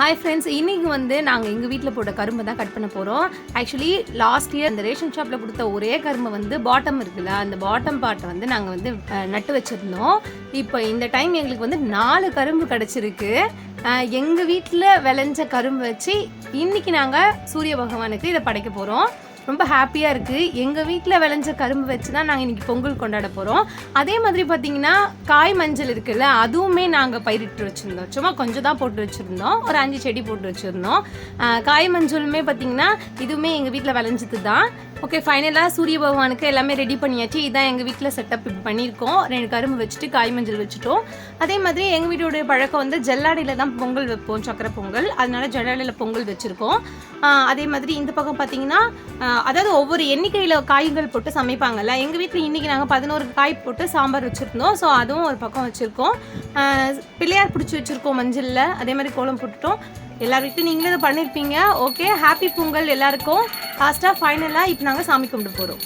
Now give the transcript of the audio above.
Hi friends இன்னைக்கு வந்து நாங்கள் எங்கள் வீட்டில் போட்ட கரும்பு தான் கட் பண்ண போகிறோம் ஆக்சுவலி லாஸ்ட் இயர் அந்த ரேஷன் ஷாப்பில் கொடுத்த ஒரே கரும்பு வந்து பாட்டம் இருக்குல்ல அந்த பாட்டம் பாட்டை வந்து நாங்கள் வந்து நட்டு வச்சுருந்தோம். இப்போ இந்த டைம் எங்களுக்கு வந்து நாலு கரும்பு கிடச்சிருக்கு. எங்கள் வீட்டில் விளைஞ்ச கரும்பு வச்சு இன்னைக்கு நாங்கள் சூரிய பகவானுக்கு இதை படைக்க போகிறோம் ரொம்ப ஹாப்பியாக இருக்குது எங்கள் வீட்டில் விளைஞ்ச கரும்பு வச்சு தான் நாங்கள் இன்றைக்கி பொங்கல் கொண்டாட போகிறோம் அதே மாதிரி பார்த்தீங்கன்னா காய் மஞ்சள் இருக்குல்ல அதுவுமே நாங்கள் பயிரிட்டு வச்சுருந்தோம். சும்மா கொஞ்சம் தான் போட்டு வச்சுருந்தோம். ஒரு அஞ்சு செடி போட்டு வச்சுருந்தோம். காய் மஞ்சளுமே பார்த்தீங்கன்னா இதுவுமே எங்கள் வீட்டில் விளைஞ்சது தான் ஓகே ஃபைனலாக சூரிய பகவானுக்கு எல்லாமே ரெடி பண்ணியாச்சு. இதான் எங்கள் வீட்டில் செட்டப் பண்ணியிருக்கோம். ரெண்டு கரும்பு வச்சுட்டு காய் மஞ்சள் வச்சுட்டோம். அதே மாதிரி எங்கள் வீட்டோடைய பழக்கம் வந்து ஜல்லாடையில் தான் பொங்கல் வைப்போம் சக்கரை பொங்கல். அதனால ஜல்லாடையில் பொங்கல் வச்சுருக்கோம். அதே மாதிரி இந்த பக்கம் பார்த்தீங்கன்னா அதாவது ஒவ்வொரு எண்ணிக்கையில் காய்கள் போட்டு சமைப்பாங்கல்ல. எங்கள் வீட்டில் இன்றைக்கி நாங்கள் பதினோரு காய் போட்டு சாம்பார் வச்சுருந்தோம். ஸோ அதுவும் ஒரு பக்கம் வச்சுருக்கோம். பிள்ளையார் பிடிச்சி வச்சுருக்கோம் மஞ்சளில். அதே மாதிரி கோலம் போட்டுட்டோம். எல்லார் வீட்லையும் நீங்களும் இதை பண்ணியிருப்பீங்க ஓகே ஹாப்பி பொங்கல் எல்லாருக்கும். லாஸ்ட்டாக ஃபைனலாக இப்போ நாங்கள் சாமி கும்பிட்டு போகிறோம்